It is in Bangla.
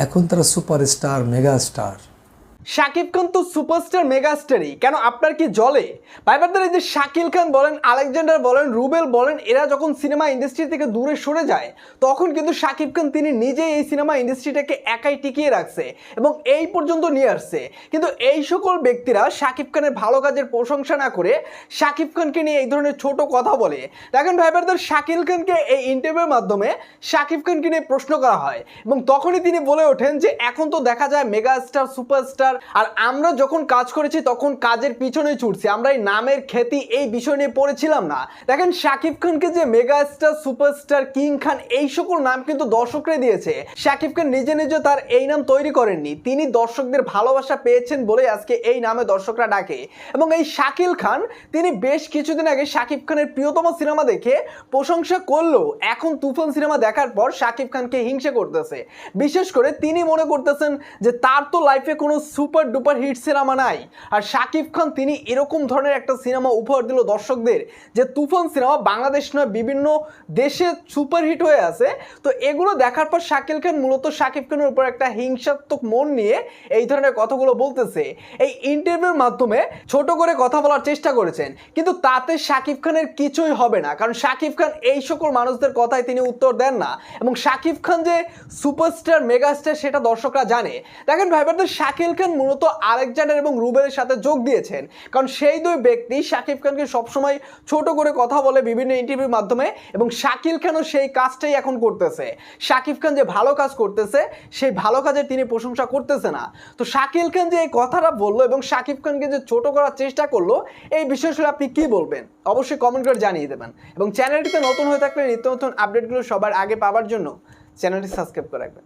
এখন তারা superstar mega star Shakib Khan তো সুপারস্টার মেগাস্টারই। কেন আপনার কি জলে ভাইবারদের এই যে শাকিল খান বলেন, আলেকজান্ডার বলেন, রুবেল বলেন, এরা যখন সিনেমা ইন্ডাস্ট্রি থেকে দূরে সরে যায়, তখন কিন্তু শাকিব খান তিনি নিজেই এই সিনেমা ইন্ডাস্ট্রিটাকে একাই টিকিয়ে রাখছে এবং এই পর্যন্ত নিয়ে আসছে। কিন্তু এই সকল ব্যক্তিরা শাকিব খানের ভালো কাজের প্রশংসা না করে শাকিব খানকে নিয়ে এই ধরনের ছোট কথা বলে। দেখেন ভাইবারদের শাকিল খানকে এই ইন্টারভিউর মাধ্যমে শাকিব খানকে নিয়ে প্রশ্ন করা হয় এবং তখনই তিনি বলে ওঠেন যে, এখন তো দেখা যায় মেগা স্টার সুপারস্টার আর আমরা যখন কাজ করেছি তখন কাজের পিছনে ছুটছি। আমরা এই নামের খ্যাতি এই বিষয় নিয়ে পড়েছিলাম না। দেখেন শাকিব খানকে যে mega star superstar, king Khan এই সকল নাম কিন্তু দর্শকরা দিয়েছে। শাকিব খান নিজে নিজে তার এই নাম তৈরি করেননি। তিনি দর্শকদের ভালোবাসা পেয়েছেন বলে আজকে এই নামে দর্শকরা ডাকে। এবং এই শাকিল খান, তিনি বেশ কিছুদিন আগে শাকিব খানের প্রিয়তম সিনেমা দেখে প্রশংসা করলেও এখন তুফান সিনেমা দেখার পর শাকিব খানকে হিংসা করতেছে। বিশেষ করে তিনি মনে করতেছেন যে তার তো লাইফে কোনো সুপার ডুপার হিট সিনেমা নাই। আর শাকিব খান, তিনি এরকম ধরনের একটা সিনেমা উপহার দিল দর্শকদের যে তুফান সিনেমা বাংলাদেশ নয়, বিভিন্ন দেশে সুপার হিট হয়ে আছে। তো এগুলো দেখার পর শাকিল খান মূলত শাকিব খানের উপর একটা হিংসাত্মক মন নিয়ে এই ধরনের কথাগুলো বলতেছে। এই ইন্টারভিউর মাধ্যমে ছোট করে কথা বলার চেষ্টা করেছেন। কিন্তু তাতে শাকিব খানের কিছুই হবে না। কারণ শাকিব খান এই সকল মানুষদের কথায় তিনি উত্তর দেন না। এবং শাকিব খান যে সুপারস্টার, মেগাস্টার, সেটা দর্শকরা জানে। দেখেন ভাইবারদের শাকিল খান মূলত আলেকজান্ডার এবং রুবেলের সাথে যোগ দিয়েছেন। কারণ সেই দুই ব্যক্তি শাকিব খানকে সবসময় ছোট করে কথা বলে বিভিন্ন ইন্টারভিউর মাধ্যমে এবং শাকিল খানও সেই কাজটাই এখন করতেছে। শাকিব খান যে ভালো কাজ করতেছে, সেই ভালো কাজের তিনি প্রশংসা করতেছে না। তো শাকিল খান যে এই কথাটা বলল এবং শাকিব খানকে যে ছোট করার চেষ্টা করল, এই বিষয় আপনি কি বলবেন? অবশ্যই কমেন্ট করে জানিয়ে দেবেন। এবং চ্যানেলটিতে নতুন হয়ে থাকলে নিত্য নতুন আপডেটগুলো সবার আগে পাওয়ার জন্য চ্যানেলটি সাবস্ক্রাইব করে রাখবেন।